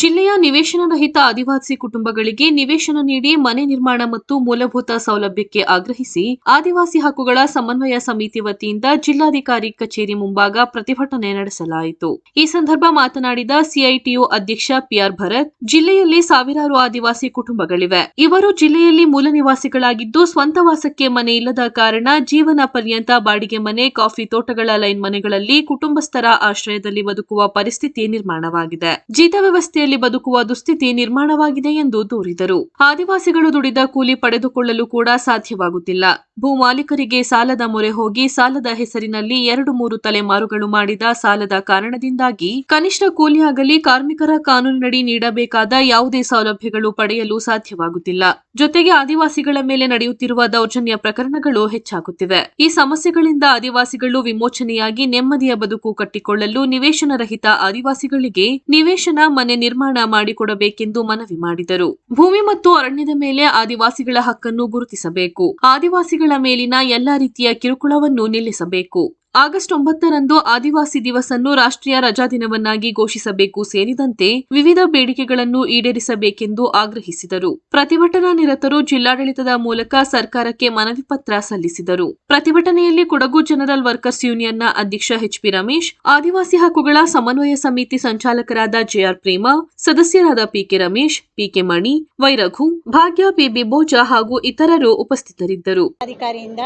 ಜಿಲ್ಲೆಯ ನಿವೇಶನ ರಹಿತ ಆದಿವಾಸಿ ಕುಟುಂಬಗಳಿಗೆ ನಿವೇಶನ ನೀಡಿ ಮನೆ ನಿರ್ಮಾಣ ಮತ್ತು ಮೂಲಭೂತ ಸೌಲಭ್ಯಕ್ಕೆ ಆಗ್ರಹಿಸಿ ಆದಿವಾಸಿ ಹಕ್ಕುಗಳ ಸಮನ್ವಯ ಸಮಿತಿ ವತಿಯಿಂದ ಜಿಲ್ಲಾಧಿಕಾರಿ ಕಚೇರಿ ಮುಂಭಾಗ ಪ್ರತಿಭಟನೆ ನಡೆಸಲಾಯಿತು. ಈ ಸಂದರ್ಭ ಮಾತನಾಡಿದ ಸಿಐಟಿಯು ಅಧ್ಯಕ್ಷ ಪಿಆರ್ ಭರತ್, ಜಿಲ್ಲೆಯಲ್ಲಿ ಸಾವಿರಾರು ಆದಿವಾಸಿ ಕುಟುಂಬಗಳಿವೆ. ಇವರು ಜಿಲ್ಲೆಯಲ್ಲಿ ಮೂಲ ನಿವಾಸಿಗಳಾಗಿದ್ದು ಸ್ವಂತ ವಾಸಕ್ಕೆ ಮನೆ ಇಲ್ಲದ ಕಾರಣ ಜೀವನ ಪರ್ಯಂತ ಬಾಡಿಗೆ ಮನೆ, ಕಾಫಿ ತೋಟಗಳ ಲೈನ್ ಮನೆಗಳಲ್ಲಿ ಕುಟುಂಬಸ್ಥರ ಆಶ್ರಯದಲ್ಲಿ ಬದುಕುವ ಪರಿಸ್ಥಿತಿ ನಿರ್ಮಾಣವಾಗಿದೆ. ಜೀತ ವ್ಯವಸ್ಥೆಯಲ್ಲಿ ಬದುಕುವ ದುಸ್ಥಿತಿ ನಿರ್ಮಾಣವಾಗಿದೆ ಎಂದು ದೂರಿದರು. ಆದಿವಾಸಿಗಳು ದುಡಿದ ಕೂಲಿ ಪಡೆದುಕೊಳ್ಳಲು ಕೂಡ ಸಾಧ್ಯವಾಗುತ್ತಿಲ್ಲ. ಭೂ ಮಾಲೀಕರಿಗೆ ಸಾಲದ ಮೊರೆ ಹೋಗಿ ಸಾಲದ ಹೆಸರಿನಲ್ಲಿ ಎರಡು ಮೂರು ತಲೆಮಾರುಗಳು ಮಾಡಿದ ಸಾಲದ ಕಾರಣದಿಂದಾಗಿ ಕನಿಷ್ಠ ಕೂಲಿಯಾಗಲಿ ಕಾರ್ಮಿಕರ ಕಾನೂನಿನಡಿ ನೀಡಬೇಕಾದ ಯಾವುದೇ ಸೌಲಭ್ಯಗಳು ಪಡೆಯಲು ಸಾಧ್ಯವಾಗುತ್ತಿಲ್ಲ. ಜೊತೆಗೆ ಆದಿವಾಸಿಗಳ ಮೇಲೆ ನಡೆಯುತ್ತಿರುವ ದೌರ್ಜನ್ಯ ಪ್ರಕರಣಗಳು ಹೆಚ್ಚಾಗುತ್ತಿವೆ. ಈ ಸಮಸ್ಯೆಗಳಿಂದ ಆದಿವಾಸಿಗಳು ವಿಮೋಚನೆಯಾಗಿ ನೆಮ್ಮದಿಯ ಬದುಕು ಕಟ್ಟಿಕೊಳ್ಳಲು ನಿವೇಶನ ರಹಿತ ಆದಿವಾಸಿಗಳಿಗೆ ನಿವೇಶನ ಮನೆ ನಿರ್ಮಾಣ ಮಾಡಿಕೊಡಬೇಕೆಂದು ಮನವಿ ಮಾಡಿದರು. ಭೂಮಿ ಮತ್ತು ಅರಣ್ಯದ ಮೇಲೆ ಆದಿವಾಸಿಗಳ ಹಕ್ಕನ್ನು ಗುರುತಿಸಬೇಕು. ಆದಿವಾಸಿಗಳ ಮೇಲಿನ ಎಲ್ಲಾ ರೀತಿಯ ಕಿರುಕುಳವನ್ನು ನಿಲ್ಲಿಸಬೇಕು. ಆಗಸ್ಟ್ ಒಂಬತ್ತರಂದು ಆದಿವಾಸಿ ದಿವಸನ್ನು ರಾಷ್ಟ್ರೀಯ ರಜಾ ದಿನವನ್ನಾಗಿ ಘೋಷಿಸಬೇಕು ಸೇರಿದಂತೆ ವಿವಿಧ ಬೇಡಿಕೆಗಳನ್ನು ಈಡೇರಿಸಬೇಕೆಂದು ಆಗ್ರಹಿಸಿದರು. ಪ್ರತಿಭಟನಾ ನಿರತರು ಜಿಲ್ಲಾಡಳಿತದ ಮೂಲಕ ಸರ್ಕಾರಕ್ಕೆ ಮನವಿ ಪತ್ರ ಸಲ್ಲಿಸಿದರು. ಪ್ರತಿಭಟನೆಯಲ್ಲಿ ಕೊಡಗು ಜನರಲ್ ವರ್ಕರ್ಸ್ ಯೂನಿಯನ್ನ ಅಧ್ಯಕ್ಷ ಎಚ್ಪಿ ರಮೇಶ್ ಆದಿವಾಸಿ ಹಕ್ಕುಗಳ ಸಮನ್ವಯ ಸಮಿತಿ ಸಂಚಾಲಕರಾದ ಜೆಆರ್ ಪ್ರೇಮ ಸದಸ್ಯರಾದ ಪಿಕೆ ರಮೇಶ್ ಪಿಕೆ ಮಣಿ ವೈರಘು ಭಾಗ್ಯ ಪಿಬಿ ಬೋಜ ಹಾಗೂ ಇತರರು ಉಪಸ್ಥಿತರಿದ್ದರು. ಅಧಿಕಾರಿಯಿಂದ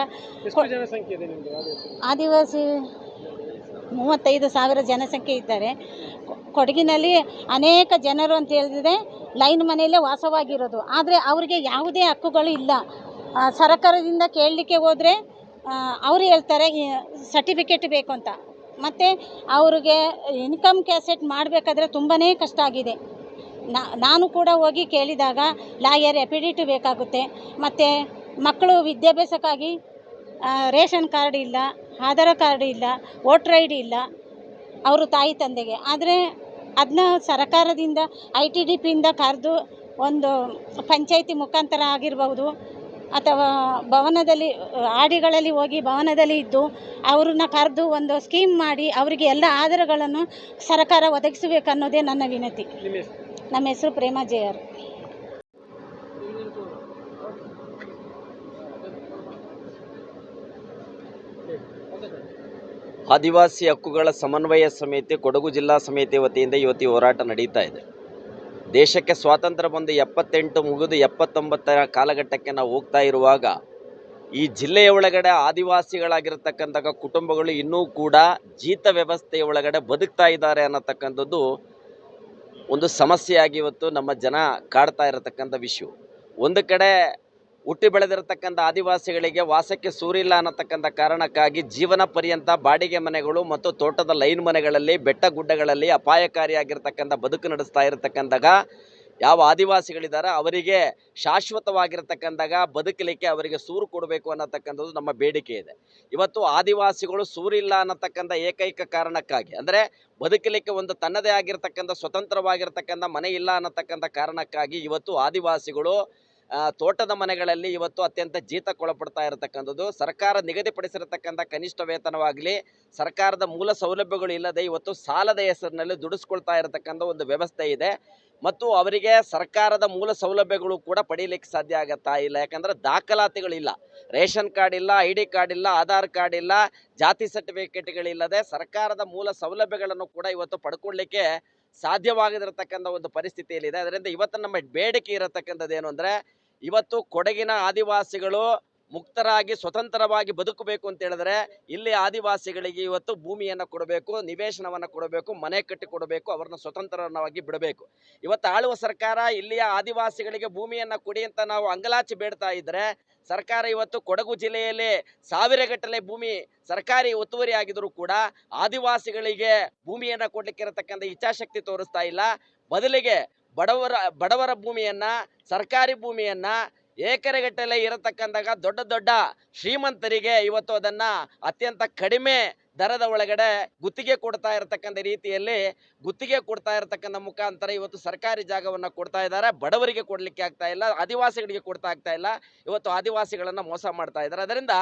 ಆದಿವಾಸಿ ಮೂವತ್ತೈದು ಸಾವಿರ ಜನಸಂಖ್ಯೆ ಇದ್ದಾರೆ. ಕೊಡಗಿನಲ್ಲಿ ಅನೇಕ ಜನರು ಅಂತ ಹೇಳಿದ್ರೆ ಲೈನ್ ಮನೆಯಲ್ಲೇ ವಾಸವಾಗಿರೋದು. ಆದರೆ ಅವರಿಗೆ ಯಾವುದೇ ಹಕ್ಕುಗಳು ಇಲ್ಲ. ಸರಕಾರದಿಂದ ಕೇಳಲಿಕ್ಕೆ ಹೋದರೆ ಅವರು ಹೇಳ್ತಾರೆ ಸರ್ಟಿಫಿಕೇಟ್ ಬೇಕು ಅಂತ. ಮತ್ತು ಅವ್ರಿಗೆ ಇನ್ಕಮ್ ಕ್ಯಾಸೆಟ್ ಮಾಡಬೇಕಾದ್ರೆ ತುಂಬಾ ಕಷ್ಟ ಆಗಿದೆ. ನಾನು ಕೂಡ ಹೋಗಿ ಕೇಳಿದಾಗ ಲಾಯರ್ ಎಫಿಡಿಟ್ ಬೇಕಾಗುತ್ತೆ. ಮತ್ತು ಮಕ್ಕಳು ವಿದ್ಯಾಭ್ಯಾಸಕ್ಕಾಗಿ ರೇಷನ್ ಕಾರ್ಡ್ ಇಲ್ಲ. ಆಧಾರ್ ಕಾರ್ಡ್ ಇಲ್ಲ ವೋಟ್ರ್ ಐ ಡಿ ಇಲ್ಲ ಅವರು ತಾಯಿ ತಂದೆಗೆ. ಆದರೆ ಅದನ್ನ ಸರಕಾರದಿಂದ ಐ ಟಿ ಡಿ ಪಿಯಿಂದ ಕರೆದು ಒಂದು ಪಂಚಾಯಿತಿ ಮುಖಾಂತರ ಆಗಿರಬಹುದು ಅಥವಾ ಭವನದಲ್ಲಿ ಆಡಿಗಳಲ್ಲಿ ಹೋಗಿ ಭವನದಲ್ಲಿ ಇದ್ದು ಅವ್ರನ್ನ ಕರೆದು ಒಂದು ಸ್ಕೀಮ್ ಮಾಡಿ ಅವರಿಗೆ ಎಲ್ಲ ಆಧಾರಗಳನ್ನು ಸರಕಾರ ಒದಗಿಸಬೇಕು ಅನ್ನೋದೇ ನನ್ನ ವಿನಂತಿ. ನಮ್ಮ ಹೆಸರು? ಪ್ರೇಮ ಜೆ ಆದಿವಾಸಿ ಹಕ್ಕುಗಳ ಸಮನ್ವಯ ಸಮಿತಿ, ಕೊಡಗು ಜಿಲ್ಲಾ ಸಮಿತಿ ವತಿಯಿಂದ ಇವತ್ತು ಹೋರಾಟ ನಡೀತಾ ಇದೆ. ದೇಶಕ್ಕೆ ಸ್ವಾತಂತ್ರ್ಯ ಬಂದು ಎಪ್ಪತ್ತೆಂಟು ಮುಗಿದು ಎಪ್ಪತ್ತೊಂಬತ್ತರ ಕಾಲಘಟ್ಟಕ್ಕೆ ನಾವು ಹೋಗ್ತಾ ಇರುವಾಗ, ಈ ಜಿಲ್ಲೆಯ ಒಳಗಡೆ ಆದಿವಾಸಿಗಳಾಗಿರ್ತಕ್ಕಂಥ ಕುಟುಂಬಗಳು ಇನ್ನೂ ಕೂಡ ಜೀತ ವ್ಯವಸ್ಥೆಯ ಒಳಗಡೆ ಬದುಕ್ತಾ ಇದ್ದಾರೆ ಅನ್ನತಕ್ಕಂಥದ್ದು ಒಂದು ಸಮಸ್ಯೆಯಾಗಿ ಇವತ್ತು ನಮ್ಮ ಜನ ಕಾಡ್ತಾ ಇರತಕ್ಕಂಥ ವಿಷಯ. ಒಂದು ಕಡೆ ಹುಟ್ಟಿ ಬೆಳೆದಿರತಕ್ಕಂಥ ಆದಿವಾಸಿಗಳಿಗೆ ವಾಸಕ್ಕೆ ಸೂರಿಲ್ಲ ಅನ್ನತಕ್ಕಂಥ ಕಾರಣಕ್ಕಾಗಿ ಜೀವನ ಪರ್ಯಂತ ಬಾಡಿಗೆ ಮನೆಗಳು ಮತ್ತು ತೋಟದ ಲೈನ್ ಮನೆಗಳಲ್ಲಿ, ಬೆಟ್ಟ ಗುಡ್ಡಗಳಲ್ಲಿ ಅಪಾಯಕಾರಿಯಾಗಿರ್ತಕ್ಕಂಥ ಬದುಕು ನಡೆಸ್ತಾ ಇರತಕ್ಕಂಥಾಗ ಯಾವ ಆದಿವಾಸಿಗಳಿದ್ದಾರೆ ಅವರಿಗೆ ಶಾಶ್ವತವಾಗಿರ್ತಕ್ಕಂಥಾಗ ಬದುಕಲಿಕ್ಕೆ ಅವರಿಗೆ ಸೂರು ಕೊಡಬೇಕು ಅನ್ನತಕ್ಕಂಥದ್ದು ನಮ್ಮ ಬೇಡಿಕೆ ಇದೆ. ಇವತ್ತು ಆದಿವಾಸಿಗಳು ಸೂರಿಲ್ಲ ಅನ್ನತಕ್ಕಂಥ ಏಕೈಕ ಕಾರಣಕ್ಕಾಗಿ, ಅಂದರೆ ಬದುಕಲಿಕ್ಕೆ ಒಂದು ತನ್ನದೇ ಆಗಿರ್ತಕ್ಕಂಥ, ಸ್ವತಂತ್ರವಾಗಿರ್ತಕ್ಕಂಥ ಮನೆ ಇಲ್ಲ ಅನ್ನತಕ್ಕಂಥ ಕಾರಣಕ್ಕಾಗಿ ಇವತ್ತು ಆದಿವಾಸಿಗಳು ತೋಟದ ಮನೆಗಳಲ್ಲಿ ಇವತ್ತು ಅತ್ಯಂತ ಜೀತಕ್ಕೊಳಪಡ್ತಾ ಇರತಕ್ಕಂಥದ್ದು. ಸರ್ಕಾರ ನಿಗದಿಪಡಿಸಿರತಕ್ಕಂಥ ಕನಿಷ್ಠ ವೇತನವಾಗಲಿ, ಸರ್ಕಾರದ ಮೂಲ ಸೌಲಭ್ಯಗಳು ಇಲ್ಲದೆ ಇವತ್ತು ಸಾಲದ ಹೆಸರಿನಲ್ಲಿ ದುಡಿಸ್ಕೊಳ್ತಾ ಇರತಕ್ಕಂಥ ಒಂದು ವ್ಯವಸ್ಥೆ ಇದೆ. ಮತ್ತು ಅವರಿಗೆ ಸರ್ಕಾರದ ಮೂಲ ಸೌಲಭ್ಯಗಳು ಕೂಡ ಪಡೀಲಿಕ್ಕೆ ಸಾಧ್ಯ ಆಗತ್ತಾ ಇಲ್ಲ. ಯಾಕಂದರೆ ದಾಖಲಾತಿಗಳಿಲ್ಲ. ರೇಷನ್ ಕಾರ್ಡ್ ಇಲ್ಲ, ಐ ಡಿ ಕಾರ್ಡ್ ಇಲ್ಲ, ಆಧಾರ್ ಕಾರ್ಡ್ ಇಲ್ಲ, ಜಾತಿ ಸರ್ಟಿಫಿಕೇಟ್ಗಳಿಲ್ಲದೆ ಸರ್ಕಾರದ ಮೂಲ ಸೌಲಭ್ಯಗಳನ್ನು ಕೂಡ ಇವತ್ತು ಪಡ್ಕೊಳ್ಳಿಕ್ಕೆ ಸಾಧ್ಯವಾಗದಿರತಕ್ಕಂಥ ಒಂದು ಪರಿಸ್ಥಿತಿಯಲ್ಲಿದೆ. ಅದರಿಂದ ಇವತ್ತು ನಮ್ಮ ಬೇಡಿಕೆ ಇರತಕ್ಕಂಥದ್ದು ಏನು ಅಂದರೆ, ಇವತ್ತು ಕೊಡಗಿನ ಆದಿವಾಸಿಗಳು ಮುಕ್ತರಾಗಿ ಸ್ವತಂತ್ರವಾಗಿ ಬದುಕಬೇಕು ಅಂತ ಹೇಳಿದ್ರೆ, ಇಲ್ಲಿ ಆದಿವಾಸಿಗಳಿಗೆ ಇವತ್ತು ಭೂಮಿಯನ್ನು ಕೊಡಬೇಕು, ನಿವೇಶನವನ್ನು ಕೊಡಬೇಕು, ಮನೆ ಕಟ್ಟಿ ಕೊಡಬೇಕು, ಅವರನ್ನ ಸ್ವತಂತ್ರವಾಗಿ ಬಿಡಬೇಕು. ಇವತ್ತು ಆಳುವ ಸರ್ಕಾರ ಇಲ್ಲಿಯ ಆದಿವಾಸಿಗಳಿಗೆ ಭೂಮಿಯನ್ನು ಕೊಡಿ ಅಂತ ನಾವು ಅಂಗಲಾಚಿ ಬೇಡ್ತಾ ಇದ್ದರೆ ಸರ್ಕಾರ ಇವತ್ತು ಕೊಡಗು ಜಿಲ್ಲೆಯಲ್ಲಿ ಸಾವಿರಗಟ್ಟಲೆ ಭೂಮಿ ಸರ್ಕಾರಿ ಒತ್ತುವರಿ ಆಗಿದ್ರು ಕೂಡ ಆದಿವಾಸಿಗಳಿಗೆ ಭೂಮಿಯನ್ನು ಕೊಡ್ಲಿಕ್ಕೆ ಇರತಕ್ಕಂಥ ಇಚ್ಛಾಶಕ್ತಿ ತೋರಿಸ್ತಾ ಇಲ್ಲ. ಬದಲಿಗೆ ಬಡವರ ಬಡವರ ಭೂಮಿಯನ್ನ, ಸರ್ಕಾರಿ ಭೂಮಿಯನ್ನ ಏಕರೆಗಟ್ಟಲೆ ಇರತಕ್ಕಂದಾಗ ದೊಡ್ಡ ದೊಡ್ಡ ಶ್ರೀಮಂತರಿಗೆ ಇವತ್ತು ಅದನ್ನ ಅತ್ಯಂತ ಕಡಿಮೆ ದರದ ಒಳಗಡೆ ಗುತ್ತಿಗೆ ಕೊಡ್ತಾ ಇರತಕ್ಕಂಥ ರೀತಿಯಲ್ಲಿ ಗುತ್ತಿಗೆ ಕೊಡ್ತಾ ಇರತಕ್ಕಂಥ ಮುಖಾಂತರ ಇವತ್ತು ಸರ್ಕಾರಿ ಜಾಗವನ್ನು ಕೊಡ್ತಾ ಇದ್ದಾರೆ. ಬಡವರಿಗೆ ಕೊಡಲಿಕ್ಕೆ ಆಗ್ತಾ ಇಲ್ಲ, ಆದಿವಾಸಿಗಳಿಗೆ ಕೊಡ್ತಾ ಆಗ್ತಾ ಇಲ್ಲ. ಇವತ್ತು ಆದಿವಾಸಿಗಳನ್ನು ಮೋಸ ಮಾಡ್ತಾ ಇದ್ದಾರೆ. ಅದರಿಂದ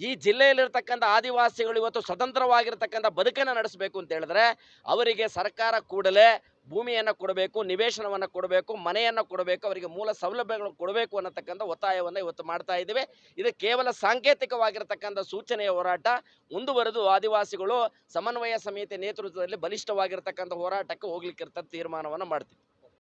ಈ ಜಿಲ್ಲೆಯಲ್ಲಿರ್ತಕ್ಕಂಥ ಆದಿವಾಸಿಗಳು ಇವತ್ತು ಸ್ವತಂತ್ರವಾಗಿರ್ತಕ್ಕಂಥ ಬದುಕನ್ನು ನಡೆಸಬೇಕು ಅಂತ ಹೇಳಿದ್ರೆ ಅವರಿಗೆ ಸರ್ಕಾರ ಕೂಡಲೇ ಭೂಮಿಯನ್ನು ಕೊಡಬೇಕು, ನಿವೇಶನವನ್ನು ಕೊಡಬೇಕು, ಮನೆಯನ್ನು ಕೊಡಬೇಕು, ಅವರಿಗೆ ಮೂಲ ಸೌಲಭ್ಯಗಳನ್ನು ಕೊಡಬೇಕು ಅನ್ನತಕ್ಕಂಥ ಒತ್ತಾಯವನ್ನು ಇವತ್ತು ಮಾಡ್ತಾ ಇದ್ದೇವೆ. ಇದು ಕೇವಲ ಸಾಂಕೇತಿಕವಾಗಿರತಕ್ಕಂಥ ಸೂಚನೆಯ ಹೋರಾಟ. ಮುಂದುವರೆದು ಆದಿವಾಸಿಗಳು ಸಮನ್ವಯ ಸಮಿತಿ ನೇತೃತ್ವದಲ್ಲಿ ಬಲಿಷ್ಠವಾಗಿರ್ತಕ್ಕಂಥ ಹೋರಾಟಕ್ಕೆ ಹೋಗ್ಲಿಕ್ಕಿರ್ತಕ್ಕಂಥ ತೀರ್ಮಾನವನ್ನು ಮಾಡ್ತೀವಿ.